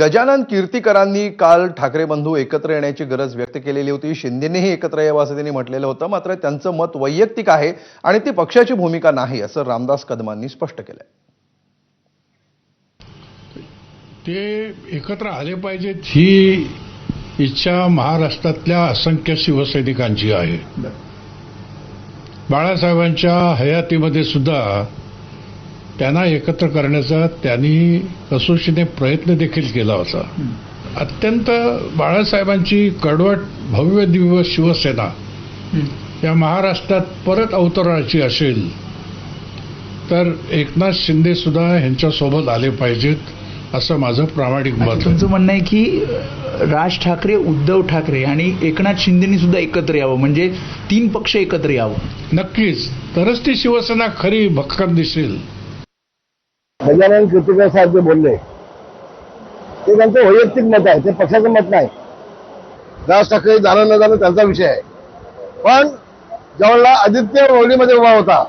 गजानन कीर्तीकरांनी काल ठाकरे बंधू एकत्र येण्याची गरज व्यक्त केलेली होती. शिंदेनेही एकत्र यावं असं त्यांनी म्हटलेलं होतं. मात्र त्यांचं मत वैयक्तिक आहे आणि ती पक्षाची भूमिका नाही असं रामदास कदमांनी स्पष्ट केलंय. ते एकत्र आले पाहिजेत ही इच्छा महाराष्ट्रातल्या असंख्य शिवसैनिकांची आहे. बाळासाहेबांच्या हयातीमध्ये सुद्धा त्यांना एकत्र करण्याचा त्यांनी कसोशीने प्रयत्न देखील केला होता. अत्यंत बाळासाहेबांची कडवट भव्य दिव्य शिवसेना या महाराष्ट्रात परत अवतरणाची असेल तर एकनाथ शिंदे सुद्धा ह्यांच्यासोबत आले पाहिजेत असं माझं प्रामाणिक मत तुमचं म्हणणं आहे की राज ठाकरे उद्धव ठाकरे आणि एकनाथ शिंदेनी सुद्धा एकत्र यावं म्हणजे तीन पक्ष एकत्र यावं? नक्कीच. तरच ती शिवसेना खरी भक्कम दिसेल. गजानन कृतिकर साहेब जे बोलले ते त्यांचं वैयक्तिक मत आहे ते पक्षाचं मत नाही. राज ठाकरे जाणं न जाणं त्यांचा विषय आहे. पण जवळला आदित्य ओळीमध्ये उभा होता.